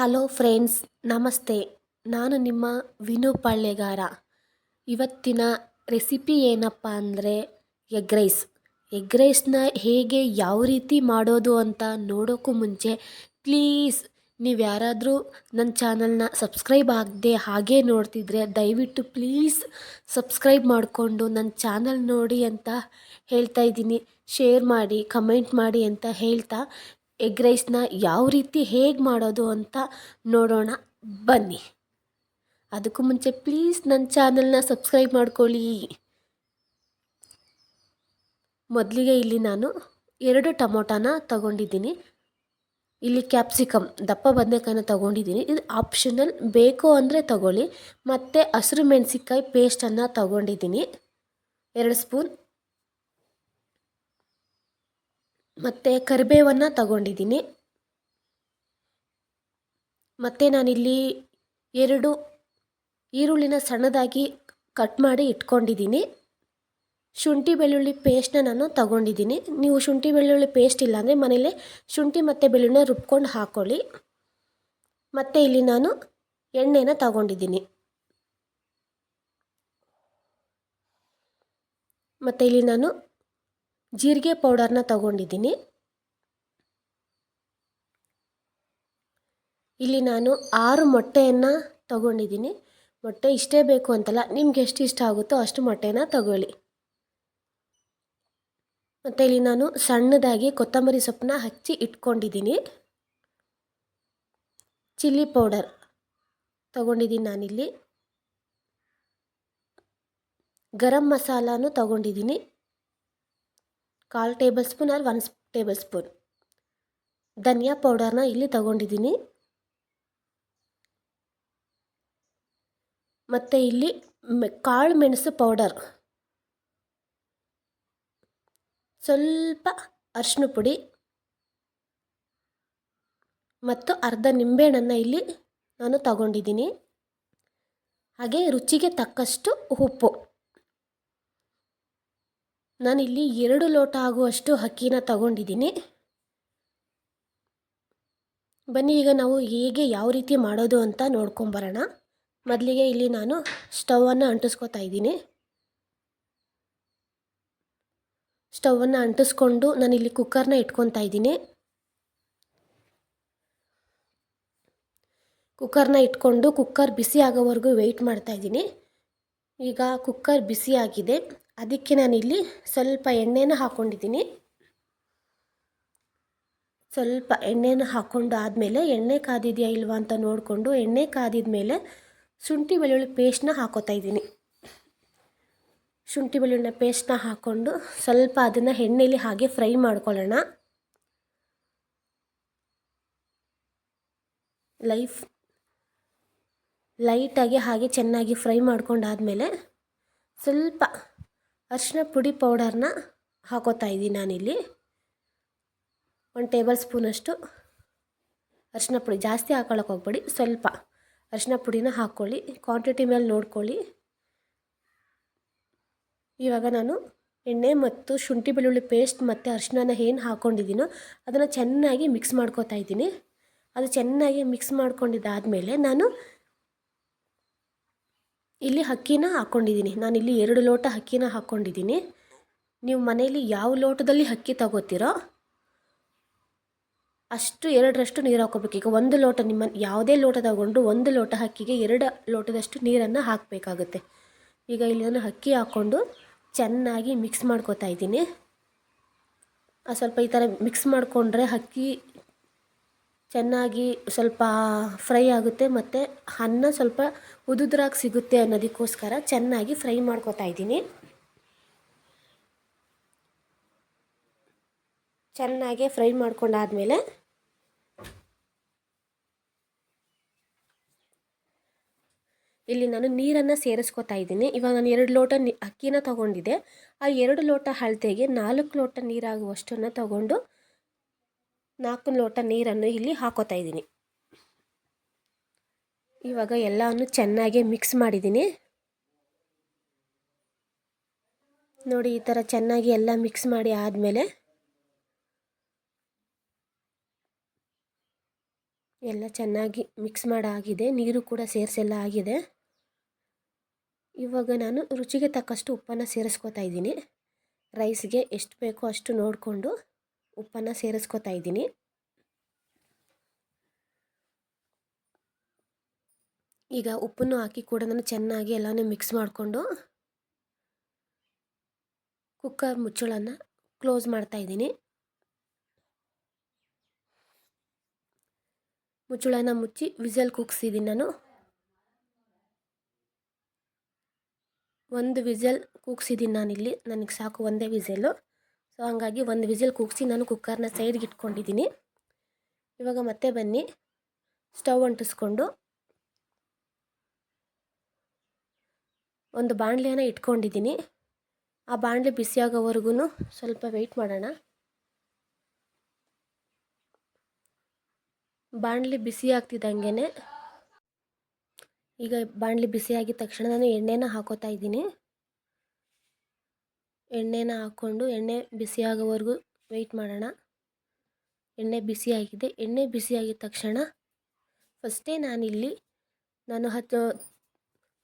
Hello friends, ನಮಸ್ತೆ. ನಾನು ನಿಮ್ಮ ವಿನು ಪಾಳ್ಯಗಾರ ಇವತ್ತಿನ ರೆಸಿಪಿ ಏನಪ್ಪ ಅಂದರೆ ಎಗ್ ರೈಸ್. ಎಗ್ ರೈಸ್ನ ಹೇಗೆ ಯಾವ ರೀತಿ ಮಾಡೋದು ಅಂತ ನೋಡೋಕ್ಕೂ ಮುಂಚೆ ಪ್ಲೀಸ್ ನೀವು ಯಾರಾದರೂ ನನ್ನ ಚಾನಲ್ನ ಸಬ್ಸ್ಕ್ರೈಬ್ ಆಗದೆ ಹಾಗೆ ನೋಡ್ತಿದ್ರೆ ದಯವಿಟ್ಟು ಪ್ಲೀಸ್ ಸಬ್ಸ್ಕ್ರೈಬ್ ಮಾಡಿಕೊಂಡು ನನ್ನ ಚಾನಲ್ ನೋಡಿ ಅಂತ ಹೇಳ್ತಾ ಇದ್ದೀನಿ. ಶೇರ್ ಮಾಡಿ, ಕಮೆಂಟ್ ಮಾಡಿ ಅಂತ ಹೇಳ್ತಾ ಎಗ್ ರೈಸ್ನ ಯಾವ ರೀತಿ ಹೇಗೆ ಮಾಡೋದು ಅಂತ ನೋಡೋಣ. ಬನ್ನಿ. ಅದಕ್ಕೂ ಮುಂಚೆ ಪ್ಲೀಸ್ ನನ್ನ ಚಾನಲ್ನ ಸಬ್ಸ್ಕ್ರೈಬ್ ಮಾಡ್ಕೊಳ್ಳಿ. ಮೊದಲಿಗೆ ಇಲ್ಲಿ ನಾನು ಎರಡು ಟೊಮೊಟೊನ ತಗೊಂಡಿದ್ದೀನಿ. ಇಲ್ಲಿ ಕ್ಯಾಪ್ಸಿಕಮ್, ದಪ್ಪ ಬದನೆಕಾಯಿನ ತಗೊಂಡಿದ್ದೀನಿ. ಇದು ಆಪ್ಷನಲ್, ಬೇಕು ಅಂದರೆ ತಗೊಳ್ಳಿ. ಮತ್ತು ಹಸಿರು ಮೆಣಸಿನ್ಕಾಯಿ ಪೇಸ್ಟನ್ನು ತಗೊಂಡಿದ್ದೀನಿ. ಎರಡು ಸ್ಪೂನ್ ಮತ್ತು ಕರಿಬೇವನ್ನು ತಗೊಂಡಿದ್ದೀನಿ. ಮತ್ತು ನಾನಿಲ್ಲಿ ಎರಡು ಈರುಳ್ಳಿನ ಸಣ್ಣದಾಗಿ ಕಟ್ ಮಾಡಿ ಇಟ್ಕೊಂಡಿದ್ದೀನಿ. ಶುಂಠಿ ಬೆಳ್ಳುಳ್ಳಿ ಪೇಸ್ಟ್ನ ನಾನು ತಗೊಂಡಿದ್ದೀನಿ. ನೀವು ಶುಂಠಿ ಬೆಳ್ಳುಳ್ಳಿ ಪೇಸ್ಟ್ ಇಲ್ಲ ಅಂದರೆ ಮನೇಲೆ ಶುಂಠಿ ಮತ್ತು ಬೆಳ್ಳುಳ್ಳಿನ ರುಬ್ಕೊಂಡು ಹಾಕ್ಕೊಳ್ಳಿ ಮತ್ತು ಇಲ್ಲಿ ನಾನು ಎಣ್ಣೆನ ತಗೊಂಡಿದ್ದೀನಿ. ಮತ್ತು ಇಲ್ಲಿ ನಾನು ಜೀರಿಗೆ ಪೌಡರ್ನ ತಗೊಂಡಿದ್ದೀನಿ. ಇಲ್ಲಿ ನಾನು ಆರು ಮೊಟ್ಟೆಯನ್ನು ತಗೊಂಡಿದ್ದೀನಿ. ಮೊಟ್ಟೆ ಇಷ್ಟೇ ಬೇಕು ಅಂತಲ್ಲ, ನಿಮ್ಗೆ ಎಷ್ಟು ಇಷ್ಟ ಆಗುತ್ತೋ ಅಷ್ಟು ಮೊಟ್ಟೆನ ತಗೊಳ್ಳಿ. ಮತ್ತು ಇಲ್ಲಿ ನಾನು ಸಣ್ಣದಾಗಿ ಕೊತ್ತಂಬರಿ ಸೊಪ್ಪನ್ನ ಹಚ್ಚಿ ಇಟ್ಕೊಂಡಿದ್ದೀನಿ. ಚಿಲ್ಲಿ ಪೌಡರ್ ತಗೊಂಡಿದ್ದೀನಿ ನಾನಿಲ್ಲಿ. ಗರಂ ಮಸಾಲಾನು ತಗೊಂಡಿದ್ದೀನಿ. ಕಾಲು tablespoon or one tablespoon. ಧನಿಯಾ ಪೌಡರ್ನ ಇಲ್ಲಿ ತಗೊಂಡಿದ್ದೀನಿ. ಮತ್ತು ಇಲ್ಲಿ ಕಾಳು ಮೆಣಸು ಪೌಡರ್ ಸ್ವಲ್ಪ ಅರಿಶಿನ ಪುಡಿ. ಮತ್ತು ಅರ್ಧ ನಿಂಬೆಹಣ್ಣನ್ನು ಇಲ್ಲಿ ನಾನು ತಗೊಂಡಿದ್ದೀನಿ. ಹಾಗೆ ರುಚಿಗೆ ತಕ್ಕಷ್ಟು ಉಪ್ಪು. ನಾನಿಲ್ಲಿ ಎರಡು ಲೋಟ ಆಗುವಷ್ಟು ಅಕ್ಕಿನ ತಗೊಂಡಿದ್ದೀನಿ. ಬನ್ನಿ, ಈಗ ನಾವು ಹೇಗೆ ಯಾವ ರೀತಿ ಮಾಡೋದು ಅಂತ ನೋಡ್ಕೊಂಬರೋಣ ಮೊದಲಿಗೆ ಇಲ್ಲಿ ನಾನು ಸ್ಟವನ್ನು ಅಂಟಿಸ್ಕೊತಾ ಇದ್ದೀನಿ. ಸ್ಟವನ್ನು ಅಂಟಿಸ್ಕೊಂಡು ನಾನು ಇಲ್ಲಿ ಕುಕ್ಕರ್ನ ಇಟ್ಕೊತಾ ಇದ್ದೀನಿ. ಕುಕ್ಕರ್ನ ಇಟ್ಕೊಂಡು ಕುಕ್ಕರ್ ಬಿಸಿ ಆಗೋವರೆಗೂ ವೆಯ್ಟ್ ಮಾಡ್ತಾ ಇದ್ದೀನಿ. ಈಗ ಕುಕ್ಕರ್ ಬಿಸಿ ಆಗಿದೆ. ಅದಕ್ಕೆ ನಾನಿಲ್ಲಿ ಸ್ವಲ್ಪ ಎಣ್ಣೆನ ಹಾಕ್ಕೊಂಡಿದ್ದೀನಿ ಸ್ವಲ್ಪ ಎಣ್ಣೆನ ಹಾಕ್ಕೊಂಡು ಆದಮೇಲೆ ಎಣ್ಣೆ ಕಾದಿದೆಯಾ ಇಲ್ವಾ ಅಂತ ನೋಡಿಕೊಂಡು ಎಣ್ಣೆ ಕಾದಿದ ಮೇಲೆ ಶುಂಠಿ ಬೆಳ್ಳುಳ್ಳಿ ಪೇಸ್ಟ್ನ ಹಾಕೋತಾ ಇದ್ದೀನಿ. ಶುಂಠಿ ಬೆಳ್ಳುಳ್ಳಿ ಪೇಸ್ಟ್ನ ಹಾಕ್ಕೊಂಡು ಸ್ವಲ್ಪ ಅದನ್ನು ಎಣ್ಣೆಯಲ್ಲಿ ಹಾಗೆ ಫ್ರೈ ಮಾಡ್ಕೊಳ್ಳೋಣ. ಲೈಫ್ ಲೈಟಾಗಿ ಹಾಗೆ ಚೆನ್ನಾಗಿ ಫ್ರೈ ಮಾಡ್ಕೊಂಡಾದಮೇಲೆ ಸ್ವಲ್ಪ ಅರಿಶಿನ ಪುಡಿ ಪೌಡರ್ನ ಹಾಕೋತಾ ಇದ್ದೀನಿ ನಾನಿಲ್ಲಿ. ಒಂದು ಟೇಬಲ್ ಸ್ಪೂನಷ್ಟು ಅರಿಶಿನ ಪುಡಿ ಜಾಸ್ತಿ ಹಾಕೊಳ್ಳೋಕೆ ಹೋಗ್ಬೇಡಿ, ಸ್ವಲ್ಪ ಅರಿಶಿನ ಪುಡಿನ ಹಾಕ್ಕೊಳ್ಳಿ ಕ್ವಾಂಟಿಟಿ ಮೇಲೆ ನೋಡ್ಕೊಳ್ಳಿ. ಇವಾಗ ನಾನು ಎಣ್ಣೆ ಮತ್ತು ಶುಂಠಿ ಬೆಳ್ಳುಳ್ಳಿ ಪೇಸ್ಟ್ ಮತ್ತು ಅರಿಶಿನ ಏನು ಹಾಕ್ಕೊಂಡಿದ್ದೀನೋ ಅದನ್ನು ಚೆನ್ನಾಗಿ ಮಿಕ್ಸ್ ಮಾಡ್ಕೋತಾ ಇದ್ದೀನಿ. ಅದು ಚೆನ್ನಾಗಿ ಮಿಕ್ಸ್ ಮಾಡ್ಕೊಂಡಿದ್ದಾದಮೇಲೆ ನಾನು ಇಲ್ಲಿ ಅಕ್ಕಿನ ಹಾಕ್ಕೊಂಡಿದ್ದೀನಿ. ಇಲ್ಲಿ ಎರಡು ಲೋಟ ಅಕ್ಕಿನ ಹಾಕ್ಕೊಂಡಿದ್ದೀನಿ. ನೀವು ಮನೆಯಲ್ಲಿ ಯಾವ ಲೋಟದಲ್ಲಿ ಅಕ್ಕಿ ತಗೋತೀರೋ ಅಷ್ಟು ಎರಡರಷ್ಟು ನೀರು ಹಾಕೋಬೇಕು ಈಗ ಒಂದು ಲೋಟ ನಿಮ್ಮ ಯಾವುದೇ ಲೋಟ ತಗೊಂಡು ಒಂದು ಲೋಟ ಅಕ್ಕಿಗೆ ಎರಡು ಲೋಟದಷ್ಟು ನೀರನ್ನು ಹಾಕಬೇಕಾಗುತ್ತೆ. ಈಗ ಇಲ್ಲಿ ನಾನು ಅಕ್ಕಿ ಹಾಕ್ಕೊಂಡು ಚೆನ್ನಾಗಿ ಮಿಕ್ಸ್ ಮಾಡ್ಕೋತಾ ಇದ್ದೀನಿ. ಸ್ವಲ್ಪ ಈ ಥರ ಮಿಕ್ಸ್ ಮಾಡಿಕೊಂಡ್ರೆ ಅಕ್ಕಿ ಚೆನ್ನಾಗಿ ಸ್ವಲ್ಪ ಫ್ರೈ ಆಗುತ್ತೆ ಮತ್ತು ಅನ್ನ ಸ್ವಲ್ಪ ಉದುದ್ರಾಗಿ ಸಿಗುತ್ತೆ ಅನ್ನೋದಕ್ಕೋಸ್ಕರ ಚೆನ್ನಾಗಿ ಫ್ರೈ ಮಾಡ್ಕೋತಾ ಇದ್ದೀನಿ. ಚೆನ್ನಾಗಿ ಫ್ರೈ ಮಾಡ್ಕೊಂಡಾದಮೇಲೆ ಇಲ್ಲಿ ನಾನು ನೀರನ್ನು ಸೇರಿಸ್ಕೊತಾ ಇದ್ದೀನಿ. ಇವಾಗ ನಾನು ಎರಡು ಲೋಟ ಅಕ್ಕಿನ ತಗೊಂಡಿದ್ದೆ. ಆ ಎರಡು ಲೋಟ ಅಳತೆಗೆ ನಾಲ್ಕು ಲೋಟ ನೀರಾಗುವಷ್ಟನ್ನು ತಗೊಂಡು ನಾಲ್ಕು ಲೋಟ ನೀರನ್ನು ಇಲ್ಲಿ ಹಾಕೋತಾ ಇದ್ದೀನಿ. ಇವಾಗ ಎಲ್ಲವನ್ನು ಚೆನ್ನಾಗಿ ಮಿಕ್ಸ್ ಮಾಡಿದ್ದೀನಿ. ನೋಡಿ, ಈ ಥರ ಚೆನ್ನಾಗಿ ಎಲ್ಲ ಮಿಕ್ಸ್ ಮಾಡಿ ಆದಮೇಲೆ ಎಲ್ಲ ಚೆನ್ನಾಗಿ ಮಿಕ್ಸ್ ಮಾಡಾಗಿದೆ. ನೀರು ಕೂಡ ಸೇರಿಸೆಲ್ಲ ಆಗಿದೆ. ಇವಾಗ ನಾನು ರುಚಿಗೆ ತಕ್ಕಷ್ಟು ಉಪ್ಪನ್ನು ಸೇರಿಸ್ಕೋತಾ ಇದ್ದೀನಿ. ರೈಸ್ಗೆ ಎಷ್ಟು ಬೇಕೋ ಅಷ್ಟು ನೋಡಿಕೊಂಡು ಉಪ್ಪನ್ನು ಸೇರಿಸ್ಕೊತಾ ಇದ್ದೀನಿ. ಈಗ ಉಪ್ಪನ್ನು ಹಾಕಿ ಕೂಡ ನಾನು ಚೆನ್ನಾಗಿ ಎಲ್ಲನೂ ಮಿಕ್ಸ್ ಮಾಡಿಕೊಂಡು ಕುಕ್ಕರ್ ಮುಚ್ಚಳನ್ನು ಕ್ಲೋಸ್ ಮಾಡ್ತಾ ಇದ್ದೀನಿ. ಮುಚ್ಚಳನ ಮುಚ್ಚಿ ವಿಸಲ್ ಕುಗ್ಸಿದ್ದೀನಿ ನಾನು. ಒಂದು ವಿಸಲ್ ಕೂಗ್ಸಿದ್ದೀನಿ ನಾನಿಲ್ಲಿ. ನನಗೆ ಸಾಕು ಒಂದೇ ವಿಸಲ್ಲು ಸೊ ಹಾಗಾಗಿ ಒಂದು ವಿಸಿಲ್ ಕೂಗಿಸಿ ನಾನು ಕುಕ್ಕರ್ನ ಸೈಡ್ಗೆ ಇಟ್ಕೊಂಡಿದ್ದೀನಿ. ಇವಾಗ ಮತ್ತೆ ಬನ್ನಿ. ಸ್ಟವ್ ಅಂಟಿಸ್ಕೊಂಡು. ಒಂದು ಬಾಣಲೆಯನ್ನು ಇಟ್ಕೊಂಡಿದ್ದೀನಿ. ಆ ಬಾಣಲೆ ಬಿಸಿಯಾಗೋವರೆಗೂ ಸ್ವಲ್ಪ ವೆಯ್ಟ್ ಮಾಡೋಣ. ಬಾಣಲೆ ಬಿಸಿ ಆಗ್ತಿದ್ದಂಗೆ ಈಗ ಬಾಣಲೆ ಬಿಸಿಯಾಗಿದ ತಕ್ಷಣ ನಾನು ಎಣ್ಣೆನ ಹಾಕೋತಾ ಇದ್ದೀನಿ. ಎಣ್ಣೆನ ಹಾಕ್ಕೊಂಡು ಎಣ್ಣೆ ಬಿಸಿಯಾಗೋವರೆಗೂ ವೆಯ್ಟ್ ಮಾಡೋಣ. ಎಣ್ಣೆ ಬಿಸಿಯಾಗಿದೆ. ಎಣ್ಣೆ ಬಿಸಿಯಾಗಿದ ತಕ್ಷಣ ಫಸ್ಟೇ ನಾನಿಲ್ಲಿ ನಾನು ಹತ್ತು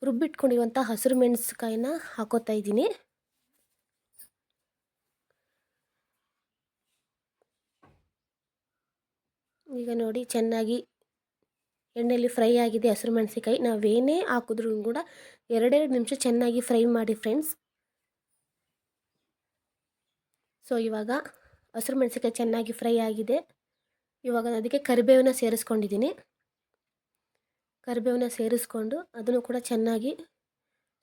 ರುಬ್ಬಿಟ್ಕೊಂಡಿರುವಂಥ ಹಸಿರು ಮೆಣಸ್ಕಾಯಿನ ಹಾಕೋತಾ ಇದ್ದೀನಿ. ಈಗ ನೋಡಿ ಚೆನ್ನಾಗಿ ಎಣ್ಣೆಯಲ್ಲಿ ಫ್ರೈ ಆಗಿದೆ ಹಸಿರು ಮೆಣಸಿಕಾಯಿ ನಾವೇನೇ ಹಾಕಿದ್ರೂ ಕೂಡ ಎರಡೆರಡು ನಿಮಿಷ ಚೆನ್ನಾಗಿ ಫ್ರೈ ಮಾಡಿ ಫ್ರೆಂಡ್ಸ್ ಸೊ ಇವಾಗ ಹಸಿರು ಮೆಣಸಿಕಾಯಿ ಚೆನ್ನಾಗಿ ಫ್ರೈ ಆಗಿದೆ. ಇವಾಗ ಅದಕ್ಕೆ ಕರಿಬೇವನ್ನ ಸೇರಿಸ್ಕೊಂಡಿದ್ದೀನಿ. ಕರಿಬೇವನ್ನ ಸೇರಿಸ್ಕೊಂಡು ಅದನ್ನು ಕೂಡ ಚೆನ್ನಾಗಿ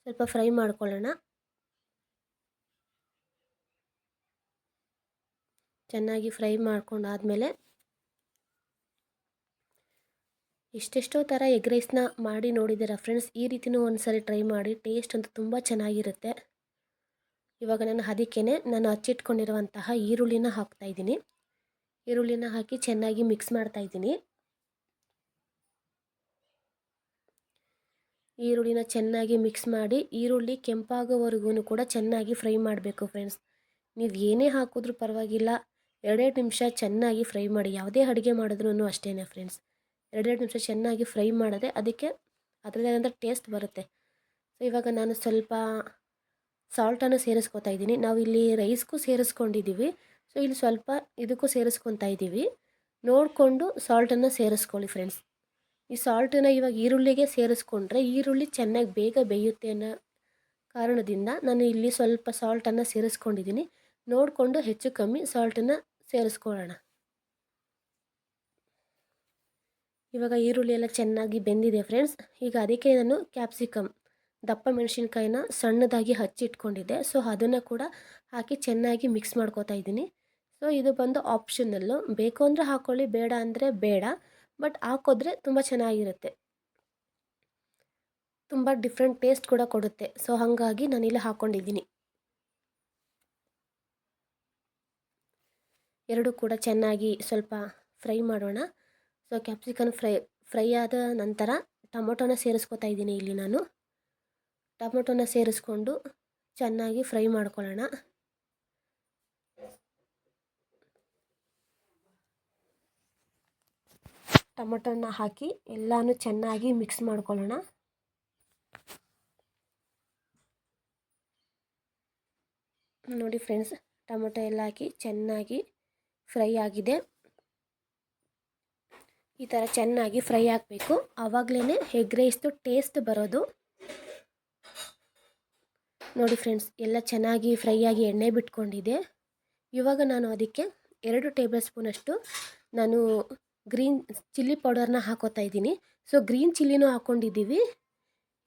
ಸ್ವಲ್ಪ ಫ್ರೈ ಮಾಡ್ಕೊಳ್ಳೋಣ. ಚೆನ್ನಾಗಿ ಫ್ರೈ ಮಾಡ್ಕೊಂಡಾದಮೇಲೆ ಎಷ್ಟೆಷ್ಟೋ ಥರ ಎಗ್ ರೈಸ್ನ ಮಾಡಿ ನೋಡಿದ್ದೀರಾ ಫ್ರೆಂಡ್ಸ್ ಈ ರೀತಿಯೂ ಒಂದು ಸರಿ ಟ್ರೈ ಮಾಡಿ ಟೇಸ್ಟ್ ಅಂತೂ ತುಂಬ ಚೆನ್ನಾಗಿರುತ್ತೆ. ಇವಾಗ ನಾನು ಅದಕ್ಕೇ ನಾನು ಹಚ್ಚಿಟ್ಕೊಂಡಿರುವಂತಹ ಈರುಳ್ಳಿನ ಹಾಕ್ತಾಯಿದ್ದೀನಿ ಈರುಳ್ಳಿನ ಹಾಕಿ ಚೆನ್ನಾಗಿ ಮಿಕ್ಸ್ ಮಾಡ್ತಾಯಿದ್ದೀನಿ ಈರುಳ್ಳಿನ ಚೆನ್ನಾಗಿ ಮಿಕ್ಸ್ ಮಾಡಿ ಈರುಳ್ಳಿ ಕೆಂಪಾಗೋವರೆಗೂ ಕೂಡ ಚೆನ್ನಾಗಿ ಫ್ರೈ ಮಾಡಬೇಕು ಫ್ರೆಂಡ್ಸ್ ನೀವು ಏನೇ ಹಾಕಿದ್ರೂ ಪರವಾಗಿಲ್ಲ. ಎರಡೆರಡು ನಿಮಿಷ ಚೆನ್ನಾಗಿ ಫ್ರೈ ಮಾಡಿ. ಯಾವುದೇ ಅಡುಗೆ ಮಾಡಿದ್ರೂ ಅಷ್ಟೇ ಫ್ರೆಂಡ್ಸ್ ಎರಡೆರಡು ನಿಮಿಷ ಚೆನ್ನಾಗಿ ಫ್ರೈ ಮಾಡಿದ್ರೆ ಅದಕ್ಕೆ ಅದರದ್ದಾದಂಥ ಟೇಸ್ಟ್ ಬರುತ್ತೆ. ಸೊ ಇವಾಗ ನಾನು ಸ್ವಲ್ಪ ಸಾಲ್ಟನ್ನು ಸೇರಿಸ್ಕೊತಾ ಇದ್ದೀನಿ. ನಾವು ಇಲ್ಲಿ ರೈಸ್ಗೂ ಸೇರಿಸ್ಕೊಂಡಿದ್ದೀವಿ. ಸೊ, ಇಲ್ಲಿ ಸ್ವಲ್ಪ ಇದಕ್ಕೂ ಸೇರಿಸ್ಕೊತಾ ಇದ್ದೀವಿ. ನೋಡಿಕೊಂಡು ಸಾಲ್ಟನ್ನು ಸೇರಿಸ್ಕೊಳ್ಳಿ ಫ್ರೆಂಡ್ಸ್. ಈ ಸಾಲ್ಟನ್ನು ಇವಾಗ ಈರುಳ್ಳಿಗೆ ಸೇರಿಸ್ಕೊಂಡ್ರೆ ಈರುಳ್ಳಿ ಚೆನ್ನಾಗಿ ಬೇಗ ಬೇಯುತ್ತೆ ಅನ್ನೋ ಕಾರಣದಿಂದ ನಾನು ಇಲ್ಲಿ ಸ್ವಲ್ಪ ಸಾಲ್ಟನ್ನು ಸೇರಿಸ್ಕೊಂಡಿದ್ದೀನಿ. ನೋಡಿಕೊಂಡು ಹೆಚ್ಚು ಕಮ್ಮಿ ಸಾಲ್ಟನ್ನು ಸೇರಿಸ್ಕೊಳ್ಳೋಣ. ಇವಾಗ ಈರುಳ್ಳಿ ಎಲ್ಲ ಚೆನ್ನಾಗಿ ಬೆಂದಿದೆ ಫ್ರೆಂಡ್ಸ್. ಈಗ ಅದಕ್ಕೆ ನಾನು ಕ್ಯಾಪ್ಸಿಕಮ್ ದಪ್ಪ ಮೆಣಸಿನ್ಕಾಯಿನ ಸಣ್ಣದಾಗಿ ಹಚ್ಚಿಟ್ಕೊಂಡಿದ್ದೆ. ಸೊ ಅದನ್ನು ಕೂಡ ಹಾಕಿ ಚೆನ್ನಾಗಿ ಮಿಕ್ಸ್ ಮಾಡ್ಕೋತಾ ಇದ್ದೀನಿ. ಸೊ ಇದು ಬಂದು ಆಪ್ಷನಲ್ಲು ಬೇಕು ಅಂದರೆ ಹಾಕ್ಕೊಳ್ಳಿ ಬೇಡ ಅಂದರೆ ಬೇಡ. ಬಟ್ ಹಾಕೋದ್ರೆ ತುಂಬ ಚೆನ್ನಾಗಿರುತ್ತೆ. ತುಂಬ ಡಿಫ್ರೆಂಟ್ ಟೇಸ್ಟ್ ಕೂಡ ಕೊಡುತ್ತೆ. ಸೊ ಹಾಗಾಗಿ ನಾನಿಲ್ಲಿ ಹಾಕ್ಕೊಂಡಿದ್ದೀನಿ ಎರಡು ಕೂಡ ಚೆನ್ನಾಗಿ ಸ್ವಲ್ಪ ಫ್ರೈ ಮಾಡೋಣ. ಸೊ ಕ್ಯಾಪ್ಸಿಕನ್ ಫ್ರೈ ಫ್ರೈ ಆದ ನಂತರ ಟೊಮೊಟೊನ ಸೇರಿಸ್ಕೊತಾ ಇದ್ದೀನಿ ಇಲ್ಲಿ ನಾನು. ಟೊಮೊಟೊನ ಸೇರಿಸ್ಕೊಂಡು ಚೆನ್ನಾಗಿ ಫ್ರೈ ಮಾಡ್ಕೊಳ್ಳೋಣ. ಟೊಮೊಟೊನ ಹಾಕಿ ಎಲ್ಲನೂ ಚೆನ್ನಾಗಿ ಮಿಕ್ಸ್ ಮಾಡ್ಕೊಳ್ಳೋಣ. ನೋಡಿ ಫ್ರೆಂಡ್ಸ್, ಟೊಮೊಟೊ ಎಲ್ಲ ಹಾಕಿ ಚೆನ್ನಾಗಿ ಫ್ರೈ ಆಗಿದೆ. ಈ ಥರ ಚೆನ್ನಾಗಿ ಫ್ರೈ ಆಗಬೇಕು. ಆವಾಗಲೇ ಎಗ್ ರೈಸ್ದು ಟೇಸ್ಟ್ ಬರೋದು. ನೋಡಿ ಫ್ರೆಂಡ್ಸ್ ಎಲ್ಲ ಚೆನ್ನಾಗಿ ಫ್ರೈ ಆಗಿ ಎಣ್ಣೆ ಬಿಟ್ಕೊಂಡಿದೆ ಇವಾಗ ನಾನು ಅದಕ್ಕೆ ಎರಡು ಟೇಬಲ್ ಸ್ಪೂನಷ್ಟು ನಾನು ಗ್ರೀನ್ ಚಿಲ್ಲಿ ಪೌಡರ್ನ ಹಾಕೋತಾ ಇದ್ದೀನಿ. ಸೊ ಗ್ರೀನ್ ಚಿಲ್ಲಿನೂ ಹಾಕ್ಕೊಂಡಿದ್ದೀವಿ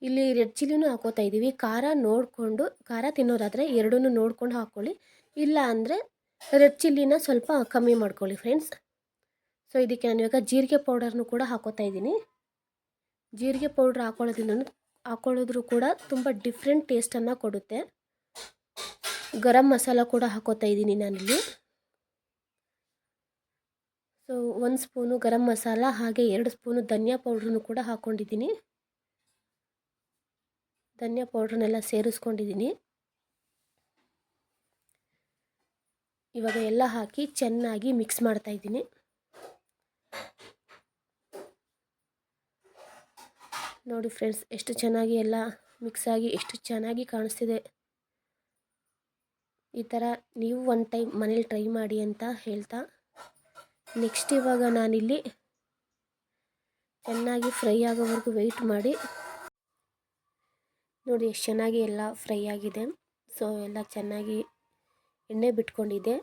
ಇಲ್ಲಿ ರೆಡ್ ಚಿಲ್ಲಿನೂ ಹಾಕೋತಾ ಇದ್ದೀವಿ. ಖಾರ ನೋಡಿಕೊಂಡು, ಖಾರ ತಿನ್ನೋದಾದರೆ ಎರಡೂ ನೋಡ್ಕೊಂಡು ಹಾಕ್ಕೊಳ್ಳಿ ಇಲ್ಲ ಅಂದರೆ ರೆಡ್ ಚಿಲ್ಲಿನ ಸ್ವಲ್ಪ ಕಮ್ಮಿ ಮಾಡ್ಕೊಳ್ಳಿ ಫ್ರೆಂಡ್ಸ್ ಸೊ ಇದಕ್ಕೆ ನಾನು ಇವಾಗ ಜೀರಿಗೆ ಪೌಡರ್ನು ಕೂಡ ಹಾಕೋತಾ ಇದ್ದೀನಿ. ಜೀರಿಗೆ ಪೌಡ್ರ್ ಹಾಕೊಳ್ಳೋದ್ರಿಂದ ಹಾಕೊಳ್ಳೋದ್ರೂ ಕೂಡ ತುಂಬ ಡಿಫ್ರೆಂಟ್ ಟೇಸ್ಟನ್ನು ಕೊಡುತ್ತೆ. ಗರಂ ಮಸಾಲ ಕೂಡ ಹಾಕೋತಾ ಇದ್ದೀನಿ ನಾನಿಲ್ಲಿ. ಸೊ ಒಂದು ಸ್ಪೂನು ಗರಂ ಮಸಾಲ, ಹಾಗೆ ಎರಡು ಸ್ಪೂನು ಧನಿಯಾ ಪೌಡ್ರನ್ನು ಕೂಡ ಹಾಕ್ಕೊಂಡಿದ್ದೀನಿ ಧನಿಯಾ ಪೌಡ್ರನ್ನೆಲ್ಲ ಸೇರಿಸ್ಕೊಂಡಿದ್ದೀನಿ. ಇವಾಗ ಎಲ್ಲ ಹಾಕಿ ಚೆನ್ನಾಗಿ ಮಿಕ್ಸ್ ಮಾಡ್ತಾ ನೋಡಿ ಫ್ರೆಂಡ್ಸ್, ಎಷ್ಟು ಚೆನ್ನಾಗಿ ಎಲ್ಲ ಮಿಕ್ಸ್ ಆಗಿ, ಎಷ್ಟು ಚೆನ್ನಾಗಿ ಕಾಣಿಸ್ತಿದೆ. ಈ ಥರ ನೀವು ಒನ್ ಟೈಮ್ ಮನೇಲಿ ಟ್ರೈ ಮಾಡಿ ಅಂತ ಹೇಳ್ತಾ ನೆಕ್ಸ್ಟ್ ಇವಾಗ ನಾನಿಲ್ಲಿ ಚೆನ್ನಾಗಿ ಫ್ರೈ ಆಗೋವರೆಗೂ ವೆಯ್ಟ್ ಮಾಡಿ. ನೋಡಿ, ಎಷ್ಟು ಚೆನ್ನಾಗಿ ಎಲ್ಲ ಫ್ರೈ ಆಗಿದೆ. ಸೊ ಎಲ್ಲ ಚೆನ್ನಾಗಿ ಎಣ್ಣೆ ಬಿಟ್ಕೊಂಡಿದೆ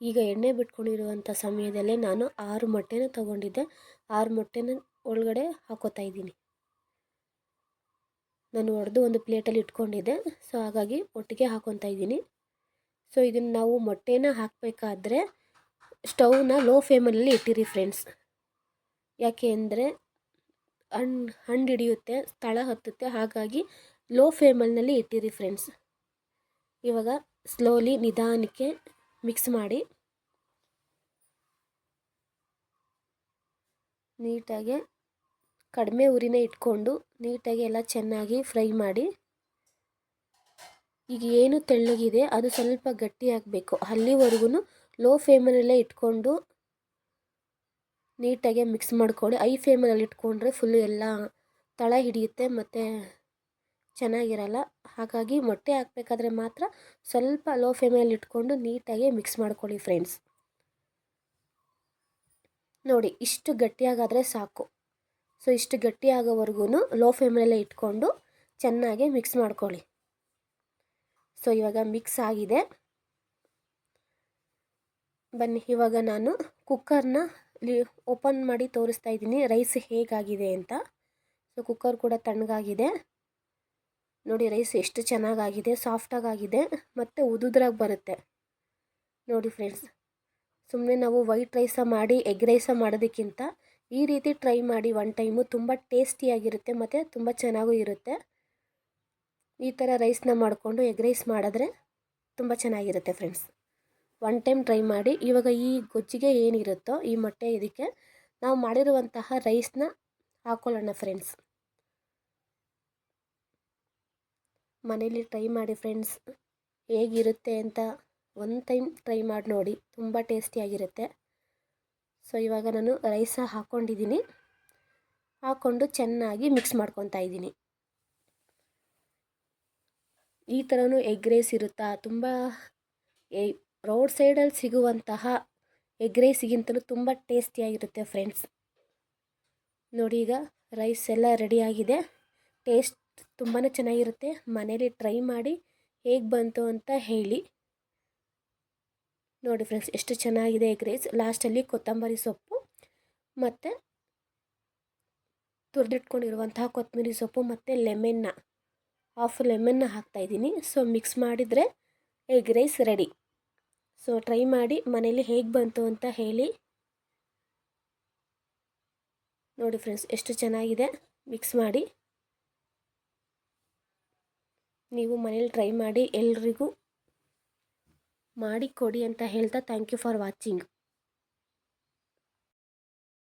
ಈಗ ಎಣ್ಣೆ ಬಿಟ್ಕೊಂಡಿರುವಂಥ ಸಮಯದಲ್ಲೇ ನಾನು ಆರು ಮೊಟ್ಟೆನ ತೊಗೊಂಡಿದ್ದೆ. ಆರು ಮೊಟ್ಟೆನ ಒಳಗಡೆ ಹಾಕೋತಾ ಇದ್ದೀನಿ. ನಾನು ಒಡೆದು ಒಂದು ಪ್ಲೇಟಲ್ಲಿ ಇಟ್ಕೊಂಡಿದ್ದೆ. ಸೊ ಹಾಗಾಗಿ ಒಟ್ಟಿಗೆ ಹಾಕೊತಾ ಇದ್ದೀನಿ. ಸೊ ಇದನ್ನು ನಾವು ಮೊಟ್ಟೆನ ಹಾಕಬೇಕಾದ್ರೆ ಸ್ಟೌವ್ನ ಲೋ ಫ್ಲೇಮಲ್ಲಿ ಇಟ್ಟಿರಿ ಫ್ರೆಂಡ್ಸ್. ಯಾಕೆ ಅಂದರೆ ಹಣ್ಣು ಹಣ್ಣು ಹಿಡಿಯುತ್ತೆ, ಸ್ಥಳ ಹತ್ತುತ್ತೆ, ಹಾಗಾಗಿ ಲೋ ಫ್ಲೇಮಲ್ನಲ್ಲಿ ಇಟ್ಟಿರಿ ಫ್ರೆಂಡ್ಸ್. ಇವಾಗ ಸ್ಲೋಲಿ ನಿಧಾನಕ್ಕೆ ಮಿಕ್ಸ್ ಮಾಡಿ ನೀಟಾಗಿ ಕಡಿಮೆ ಉರಿನೇ ಇಟ್ಕೊಂಡು ನೀಟಾಗಿ ಎಲ್ಲ ಚೆನ್ನಾಗಿ ಫ್ರೈ ಮಾಡಿ. ಈಗ ಏನು ತೆಳ್ಳಗಿದೆ ಅದು ಸ್ವಲ್ಪ ಗಟ್ಟಿ ಆಗಬೇಕು. ಅಲ್ಲಿವರೆಗೂ ಲೋ ಫ್ಲೇಮಲ್ಲೇ ಇಟ್ಕೊಂಡು ನೀಟಾಗಿ ಮಿಕ್ಸ್ ಮಾಡ್ಕೊಳ್ಳಿ. ಐ ಫ್ಲೇಮಲ್ಲಿ ಇಟ್ಕೊಂಡ್ರೆ ಫುಲ್ಲು ಎಲ್ಲ ತಳ ಹಿಡಿಯುತ್ತೆ ಮತ್ತು ಚೆನ್ನಾಗಿರಲ್ಲ. ಹಾಗಾಗಿ ಮೊಟ್ಟೆ ಹಾಕಬೇಕಾದ್ರೆ ಮಾತ್ರ ಸ್ವಲ್ಪ ಲೋ ಫ್ಲೇಮಲ್ಲಿ ಇಟ್ಕೊಂಡು ನೀಟಾಗಿ ಮಿಕ್ಸ್ ಮಾಡ್ಕೊಳ್ಳಿ ಫ್ರೆಂಡ್ಸ್ ನೋಡಿ ಇಷ್ಟು ಗಟ್ಟಿಯಾಗಾದರೆ ಸಾಕು. ಸೊ ಇಷ್ಟು ಗಟ್ಟಿ ಆಗೋವರೆಗೂ ಲೋ ಫ್ಲೇಮಲ್ಲೇ ಇಟ್ಕೊಂಡು ಚೆನ್ನಾಗಿ ಮಿಕ್ಸ್ ಮಾಡ್ಕೊಳ್ಳಿ. ಸೊ ಇವಾಗ ಮಿಕ್ಸ್ ಆಗಿದೆ. ಬನ್ನಿ, ಇವಾಗ ನಾನು ಕುಕ್ಕರ್ನ ಓಪನ್ ಮಾಡಿ ತೋರಿಸ್ತಾ ಇದ್ದೀನಿ. ರೈಸ್ ಹೇಗಾಗಿದೆ ಅಂತ. ಸೊ ಕುಕ್ಕರ್ ಕೂಡ ತಣ್ಣಗಾಗಿದೆ. ನೋಡಿ ರೈಸ್ ಎಷ್ಟು ಚೆನ್ನಾಗಾಗಿದೆ ಸಾಫ್ಟಾಗಾಗಿದೆ ಮತ್ತು ಉದುದ್ರಾಗಿ ಬರುತ್ತೆ. ನೋಡಿ ಫ್ರೆಂಡ್ಸ್ ಸುಮ್ಮನೆ ನಾವು ವೈಟ್ ರೈಸ ಮಾಡಿ ಎಗ್ ರೈಸ ಮಾಡೋದಕ್ಕಿಂತ ಈ ರೀತಿ ಟ್ರೈ ಮಾಡಿ ಒನ್ ಟೈಮು ತುಂಬ ಟೇಸ್ಟಿಯಾಗಿರುತ್ತೆ ಮತ್ತು ತುಂಬ ಚೆನ್ನಾಗೂ ಇರುತ್ತೆ. ಈ ಥರ ರೈಸ್ನ ಮಾಡಿಕೊಂಡು ಎಗ್ ರೈಸ್ ಮಾಡಿದ್ರೆ ತುಂಬ ಚೆನ್ನಾಗಿರುತ್ತೆ ಫ್ರೆಂಡ್ಸ್ ಒನ್ ಟೈಮ್ ಟ್ರೈ ಮಾಡಿ ಇವಾಗ ಈ ಗೊಜ್ಜಿಗೆ ಏನಿರುತ್ತೋ ಈ ಮೊಟ್ಟೆ ಇದಕ್ಕೆ ನಾವು ಮಾಡಿರುವಂತಹ ರೈಸ್ನ ಹಾಕ್ಕೊಳ್ಳೋಣ ಫ್ರೆಂಡ್ಸ್ ಮನೇಲಿ ಟ್ರೈ ಮಾಡಿ ಫ್ರೆಂಡ್ಸ್ ಹೇಗಿರುತ್ತೆ ಅಂತ ಒನ್ ಟೈಮ್ ಟ್ರೈ ಮಾಡಿ ನೋಡಿ ತುಂಬ ಟೇಸ್ಟಿಯಾಗಿರುತ್ತೆ ಸೊ, ಇವಾಗ ನಾನು ರೈಸ ಹಾಕ್ಕೊಂಡಿದ್ದೀನಿ ಹಾಕ್ಕೊಂಡು ಚೆನ್ನಾಗಿ ಮಿಕ್ಸ್ ಮಾಡ್ಕೊತಾ ಇದ್ದೀನಿ ಈ ಥರನೂ ಎಗ್ ರೈಸ್ ಇರುತ್ತಾ? ತುಂಬ ರೋಡ್ ಸೈಡಲ್ಲಿ ಸಿಗುವಂತಹ ಎಗ್ ರೈಸ್ಗಿಂತಲೂ ತುಂಬ ಟೇಸ್ಟಿಯಾಗಿರುತ್ತೆ ಫ್ರೆಂಡ್ಸ್ ನೋಡಿ ಈಗ ರೈಸ್ ಎಲ್ಲ ರೆಡಿಯಾಗಿದೆ ಟೇಸ್ಟ್ ತುಂಬಾ ಚೆನ್ನಾಗಿರುತ್ತೆ. ಮನೇಲಿ ಟ್ರೈ ಮಾಡಿ ಹೇಗೆ ಬಂತು ಅಂತ ಹೇಳಿ. ನೋಡಿ ಫ್ರೆಂಡ್ಸ್ ಎಷ್ಟು ಚೆನ್ನಾಗಿದೆ ಎಗ್ ರೈಸ್ ಲಾಸ್ಟಲ್ಲಿ ಕೊತ್ತಂಬರಿ ಸೊಪ್ಪು ಮತ್ತು ತುರಿದಿಟ್ಕೊಂಡಿರುವಂತಹ ಕೊತ್ತಂಬರಿ ಸೊಪ್ಪು ಮತ್ತು ಲೆಮೆನ್ನ ಹಾಫ್ ಲೆಮನ್ನ ಹಾಕ್ತಾಯಿದ್ದೀನಿ ಸೊ ಮಿಕ್ಸ್ ಮಾಡಿದರೆ egg rice ready so try ಮಾಡಿ ಮನೇಲಿ ಹೇಗೆ ಬಂತು ಅಂತ ಹೇಳಿ. ನೋಡಿ ಫ್ರೆಂಡ್ಸ್ ಎಷ್ಟು ಚೆನ್ನಾಗಿದೆ. ಮಿಕ್ಸ್ ಮಾಡಿ. ನೀವು ಮನೇಲಿ ಟ್ರೈ ಮಾಡಿ ಎಲ್ರಿಗೂ ಮಾಡಿ ಕೊಡಿ ಅಂತ ಹೇಳ್ತಾ ಥ್ಯಾಂಕ್ ಯು ಫಾರ್ ವಾಚಿಂಗ್